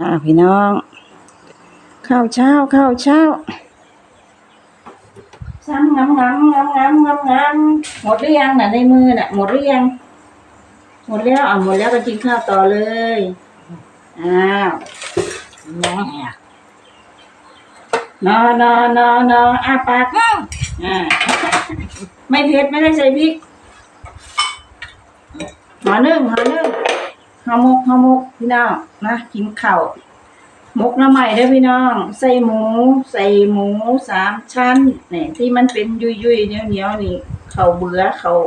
อ่าพี่น้อง ข้าวเช้าข้าวเช้าซ้ำงำงำงำงำงำงำหมดหรือยังน่ะในมือน่ะ หมดหรือยัง หมดแล้วอะหมดแล้วก็กินข้าวต่อเลยอ้าวยังไงอะนอนอนอนออาปากอ่าไม่เผ็ดไม่ได้ใส่พริกหอนึ่งหอนึ่ง หอมกหอมกพี่น้องนะกินข้าวมกหน้ำใหม่เด้พี่น้อง ใส่หมู ใส่หมูสามชั้นเนี่ยที่มันเป็นยุยยุยเหนียวเหนียวนี่ข้าวเบื่อข้าว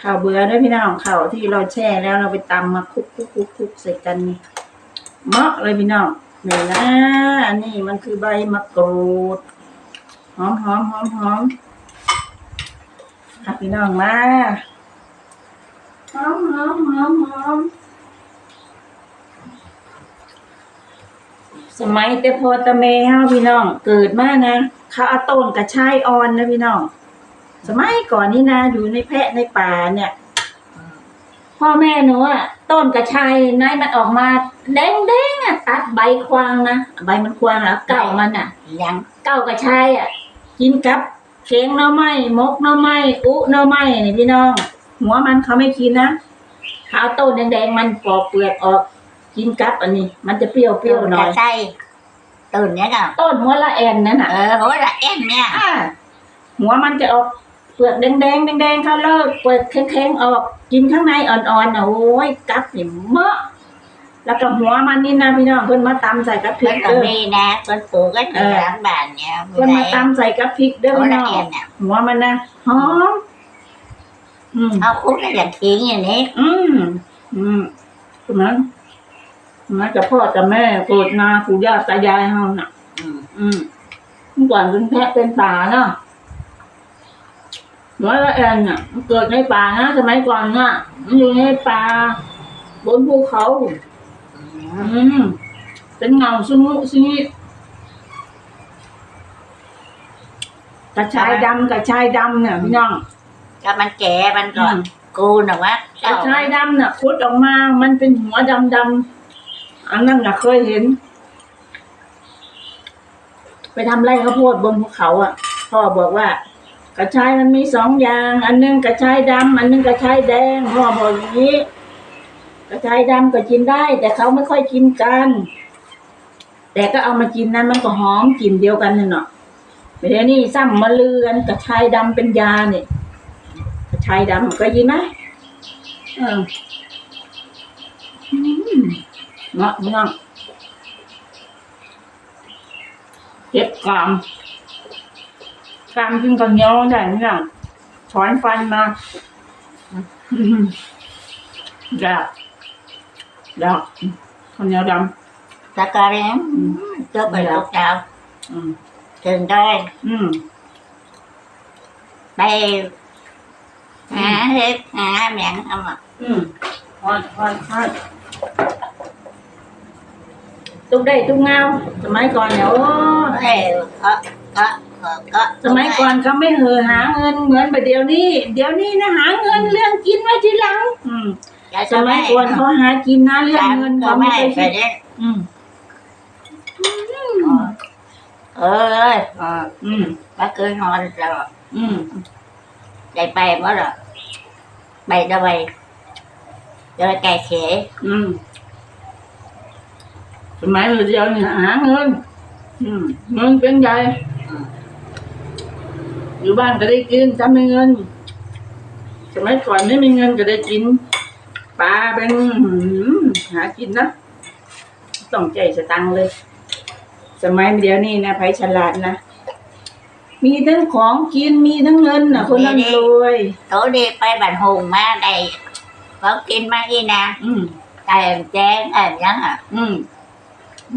ข้าวเบื่อเด้พี่น้องข้าวที่เราแช่แล้วเราไปตำมาคลุกคลุกคลุกคลุกใส่กันนี่เหมาะเลยพี่น้องเนี่ยนะอันนี้มันคือใบมะกรูดหอมหอมหอมหอมค่ะพี่น้องมา หอมหอมหอมหอมสมัยแต่พอตะเมเฮาพี่น้อง เกิดมานะเขาเอาต้นกระชายอ่อนนะพี่น้อง สมัยก่อนนี่นะ อยู่ในแพะในป่าเนี่ย พ่อแม่หนูอะต้นกระชายนายมันออกมาแดงแดงอะตัดใบควางนะใบมันควางแล้วเก่ามันอะยังเก่ากระชายอะกินกับเคียงหน่อไม้มกหน่อไม้อุหน่อไม้นี่พี่น้อง หัวมันเขาไม่กินนะเขาเอาต้นแดงๆมันปอกเปลือกออกกินกับอันนี้ มันจะเปรี้ยวเปรี้ยวๆหน่อยใช่ตื่นเนี่ยก็ต้นหัวละแอนนั่นน่ะเออโหละเอ็นเนี่ยอ่าหัวมันจะออกเปลือกแดงแดงๆแดงๆเขาเลิกเปลือกแข็งๆออกกินข้างในอ่อนๆน่ะโอ้ยกับนี่เมาะแล้วก็หัวมันนี่นะพี่น้องเพิ่นมาตำใส่กับพริเพิ่กนก็เด้อมีนะคนปลูกก็อยู่หลังบ้านเนี่ยเพิ่นมาตำใส่กับพริกเด้อโหพี่ละน้องเอ็นเนี่ยหัวมันนะหอม อืม เอาคุกแล้วอย่างทิ้งอย่างนี้อืม อืมคือมันมาจากพ่อจากแม่เกิดมาปู่ย่าตายายเฮาน่ะ อืมอืมเมื่อก่อนเป็นแพะเป็นป่าเนาะร้อยละแอนน่ะมันเกิดในป่านะสมัยก่อนน่ะมันอยู่ในป่าบนภูเขา อืม เป็นเงาสมุสนิกระชายดำกระชายดำเนี่ยพี่น้อง ก็มันแก่มันก็อืม กูน่ะวะกระชายดำน่ะคุดออกมา มันเป็นหัวดำดำๆอันนั้นน่ะเคยเห็น ไปทำไร่ข้าวโพดบนภูเขาอะ พ่อบอกว่า กระชายมันมีสองอย่าง อันหนึงกระชายดำอันหนึงกระชายแดงพ่อบอกอย่างนี้ กระชายดำก็กินได้ แต่เขาไม่ค่อยกินกัน แต่ก็เอามากินนั้นมันก็หอมกลิ่นเดียวกันนั่นเนาะเดี๋ยวนี้ซ้ำมาเลือนกระชายดำเป็นยาเนี่ย กระชายดำก็ยินไหมเอออืมเนาะเนาะเก็บกรามกร อนฟันมาอืมอยากอยากข้าวเหนียวดตะการเนี่ยเจ้าไปลูกดาวำอืมถึงได้อืมไปหาเฮ็ดหาแมงเอามาอืมทอนทอนทอนตุ้ได้ตุ้งเงาสมัยก่อนเนี่ยโอ้เอ้ยก็ก็ก็ก็สมัยก่อนเขาไม่เหอหาเงินเหมือนแบบเดี๋ยวนี้ เดี๋ยวนี้นะหาเงินเรื่องกินไว้ทีหลังอืมสมัยก่อนเขาหากินนะเรื่องเงินก็เขาไม่ไม่เคยคิดไปได้อืมเอ้ยเอออืม ก็คือนอนแล้ว อืม ได้ไปบ่ล่ะไปได้ไปเดี๋ยวแก่เขอืมสมัยเดียวนี่หาเงินอืมเงินเป็นใหญ่อยู่บ้านก็ได้กินถ้าไม่เงินสมัยก่อนไม่มีเงินก็ได้กินปลาเป็นหืมหากินนะต้องใจสตังค์เลย สมัยเดียวนี้นะไผฉลาดนะ มีทั้งของกินมีทั้งเงินนะคนร่ำรวยโตดีไปบันหงมาได้เขากินมาอีนะอืมแต่แจ้งอะไรยังอะ อืม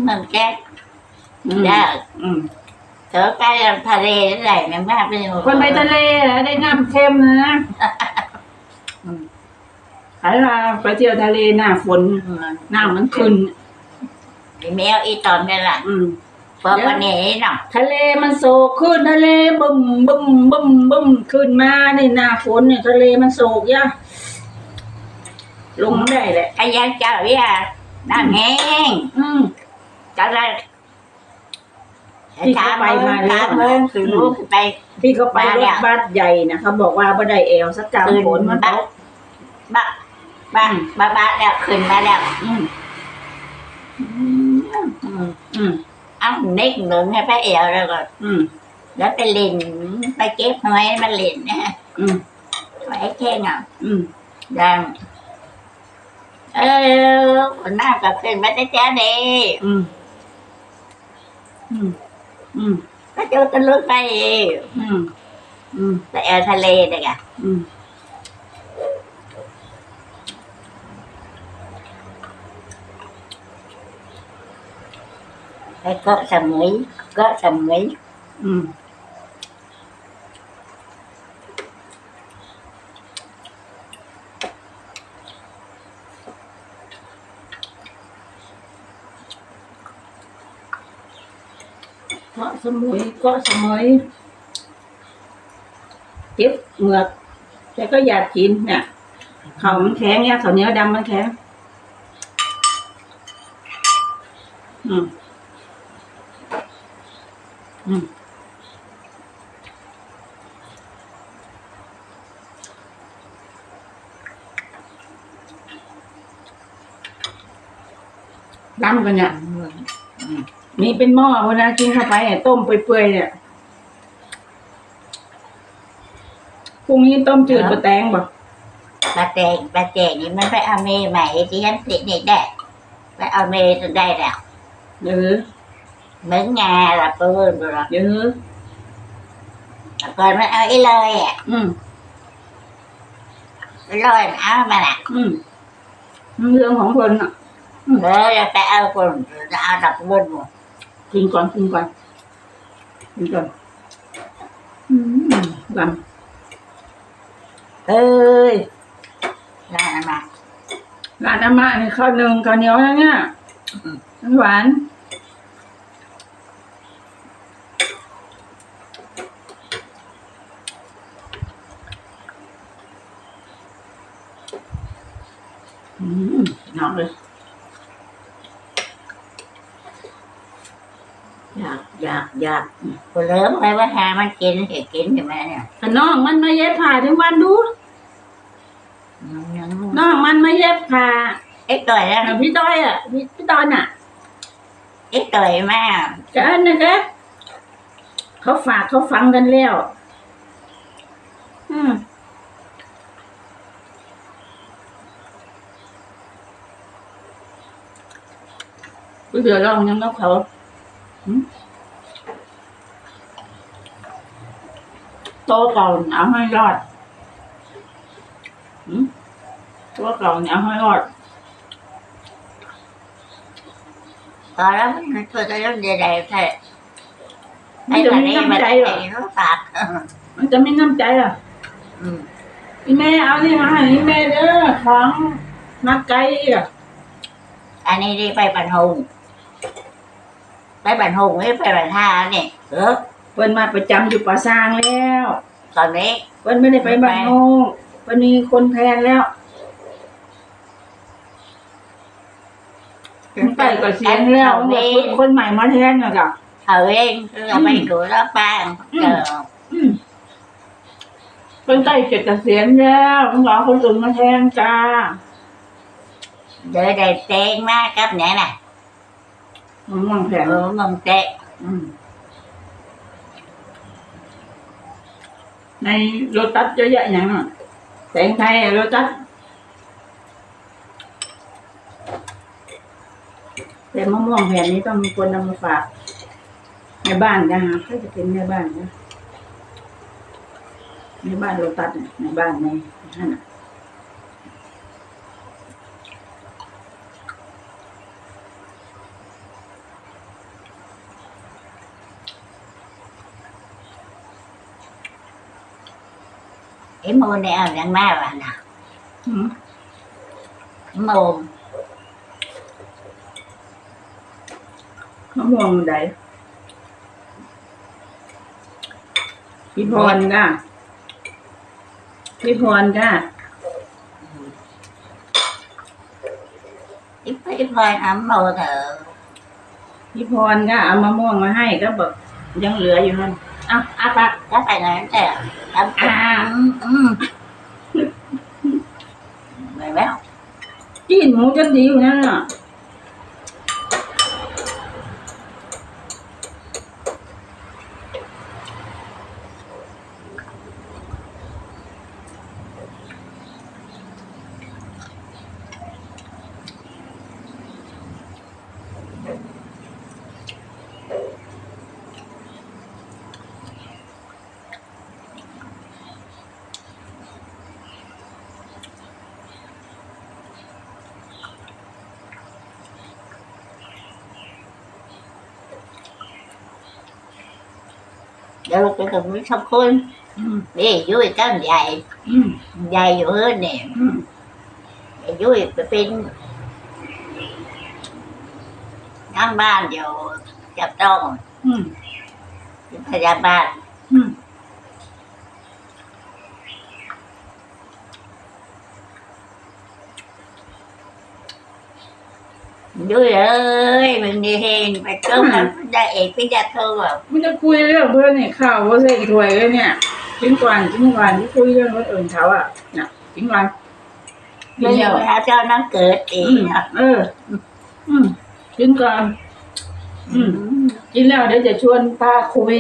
มันแจ้งอืมได้อืมเธอใกล้ทะเลอะไรมันมากเป็นคนไปทะเลอะได้น้ำเค็มนะอืมหายลาไปเที่ยวทะเลหน้าฝนน้ำมันขึ้นแมวอีตอนนี่แหละอืม เพราะวันนี้เนาะทะเลมันโศกขึ้นทะเลบึ้มบึ้มบึ้มบึ้มขึ้นมาในหน้าฝนเนี่ยทะเลมันโศกย่ะลงได้แหละไอ้ยังเจ้าเนี่ยน้ำแห้งอืมจังไรที่เขาไปมาแล้วสามโมงคือลูกไป ที่เขาไปมารแล้ถวบัสใหญ่นะเขาบอกว่าบ่ได้เอวสักกำขึ้นฝนมันตบ้านกบ้านบ้านบ้านบ้านแล้วขึ้นมาแล้ว อืมอืมอืมเอาเน็กหนึ่งให้พระเอวแล้วก็ อืม แล้วไปเล่นไปเก็บหอยมาเล่นนะอืมไว้แค่เงาอืมดังเออคนหน้าก็ขึ้นมาได้แจ้เด้อืม อืม อืมก็เจอตะลุกไปอืม อืมไปแอวทะเลเด็กอะอืม ไปเกาะสมุยเกาะสมุยอืมเกาะสมุยเกาะสมุยเจ็บเหงื อกแต่ก็อยากกินเนี่ยเขามันแข็งเนี่ยเขาวเหนียวดำมันแข็งอืมอืมดำกันเนี่ยมีเป็นหม้อเวลากินเข้าไปเนี่ยต้มเปื่อยๆเนี่ยพรุ่งนี้ต้มจืดบะแตงบ่ปลาแตงปลาแตงนี่มันไปเอาเมย์ใหม่ที่ฉันติดเด็กได้ไปเอาเมย์จนได้แล้วเดี๋ยวเหมือนงาละเปิ้ลดูละเดี๋ยวก่อนมันเอาไอ้ลอยอะอืมไอ้ลอยมันเอามาน่ะอืมเรื่อ งของคนอะเออจะไปเอาคนจะเอาดับบนหมดกินก่อนกินก่อนกินก่อนอืมดเอ้ยน่ามาำร้านอาม่านี่ข้าวหนึ่งข้าวเหนียวนะเนี่ยหวานอืมน้องเลย อยากอยากอยากคนเริ่มไปว่าหามันกินเห็นกินใช่ไหมเนี่ยแต่น้องมันมาเย็บผ้าถึงวันดูน้องมันมาเย็บผ้าเอ็กต่อยแล้วแต่พี่ต้อยอะพี่พี่ตอนอะเอ็กต่อยมากจะอันนะคะเขาฝากเขาฟังกันแล้วอืมกูเดือดร้อนยังกับเขา หืมโตเก่าเนี่ยเอาให้รอดหืมตัวเก่าเนี่ยเอาให้รอดตอนแล้วมันตัวจะยุ่งใดๆแท้มันจะไม่น้ำใจเหรอไอ้ฝากมันจะไม่น้ำใจเหรออืมอีแม่เอานี่มาให้อีแม่เด้อของนักไก่อะอันนี้ได้ไปบันหง ไปบันหงไม่ไปบันท่าเนี่ยเออเพิ่นมาประจำอยู่ป่าซางแล้วตอนนี้ เพิ่นไม่ได้ไปบ้านโงเพิ่นมีคนแทนแล้วไปก็เสียงแล้วเขาเดี๋เอยงวคนใหม่มาแทนแล้วก็เขาเองเราไปดูแล้วป้างเจออืมเพิ่นใกล้จะเกษียณแล้วต้องรอคนอื่นมาแทนจ้าเดี๋ยวได้เต้งมากครับเนี่ยน่ะ มันวางแผนเออมึงเตะอืมในโรตัสเยอะแยะอย่างนั้นแสงไทยโรตัสแต่มะม่วงแผ่นนี้ต้องมีคนนำมาฝากในบ้านนะฮะก็จะเป็นในบ้านนะในบ้านโรตัสเนี่ยในบ้านในนั่นน่ะ ไอ้โมเนี่ยเอาอย่างแม่ว่ะนะอืมโมมะม่วงใดพี่พรก้าพี่พรก้าไอ้ไอ้พพลอยทำโมเถอะพี่พรก็เอามะม่วงมาให้ก็บอกยังเหลืออยู่นั่นเอาอาปากก็ไปงั้นแต่ทำอ่าอืมอืมไม่แล้วจีนหมูจะดีอยู่นั่นน่ะ เดี๋ยวไปกับมิตรสองคนนี่ยุ้ยตั้งใหญ่ใหญ่อยู่เฮ้ยเนี่ยยุ้ยไปเป็นนั่งบ้านอยู่จับต้องพยาบาล ยุ้ยเอ้ยมึงดีเฮนไปเจ้ามันได้เอกพิจารโทแบบไม่ต้องคุยเรื่องเพื่อนนี่ข้าวว่าใส่ถ้วยเลยเนี่ยกินก่อนกินก่อนที่คุยเรื่องคนอื่นเขาอะน่ะกินก่อนกิไม่นใช่แล้วว่าเจ้านั่งเกิดเออืงมอะเออ อืมกินก่อนอืมกินแล้วเดี๋ยวจะชวนพาคุย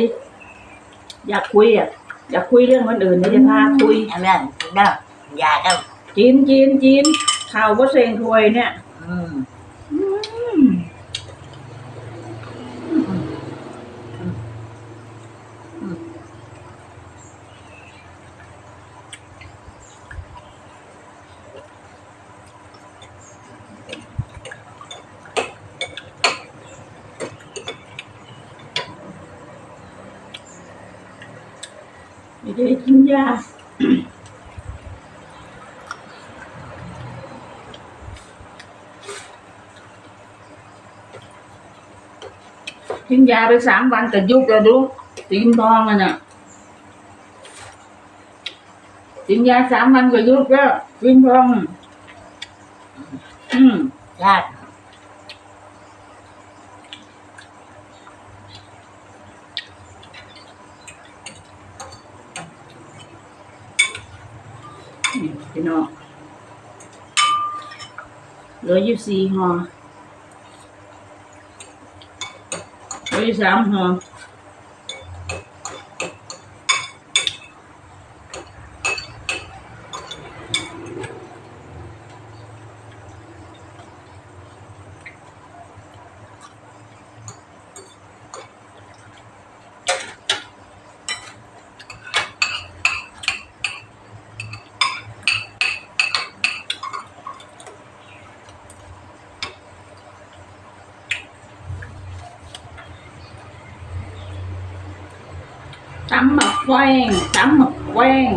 อยากคุยอะอยากคุยเรื่องคนอื่นเดี๋ยวจะพาคุยอันนั้นเนาะยาก็กินกินกินข้าวก็เซ็งถ้วยเนี่ย อืมอืม ไม่ได้กินยากินยาไปสามวันแต่ยุบแล้วดูตีนทองอะน่ะกินยาสามวันก็ยุบแล้วตีนทองอืมญาติ นี่พี่น้อง เหลืออยู่สี่ห่อเหลืออยู่สามห่อ ตำหมักแว้งตำหมักแว้ง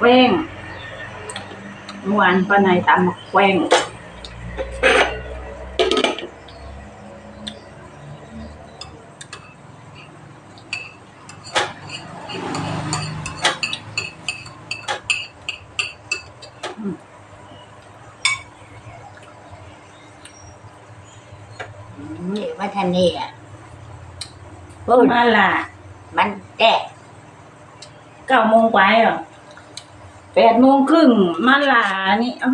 แว้งเมื่อวานป้าในตำหมักแว้งอืม นี่ว่า ท่านนี่อะพูดมาละมันแก่เก้าโมงไปเหรอแปดโมงครึ่งมาลานี่เอ้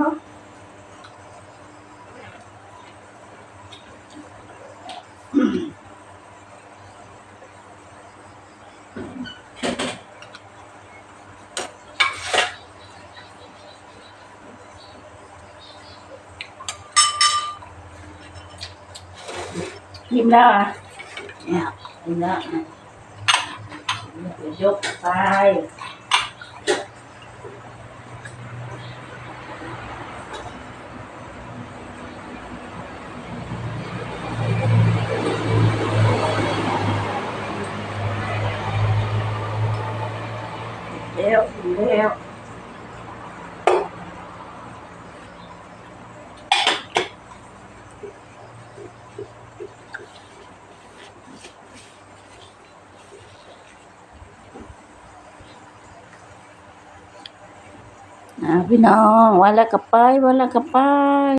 ยิ้มแล้วอะเนี่ยยิ้มแล้วอะเดี๋ยวยกไปเร็วเร็ว พพี่น้องวันแล้วก็ไปวันแล้วก็ไป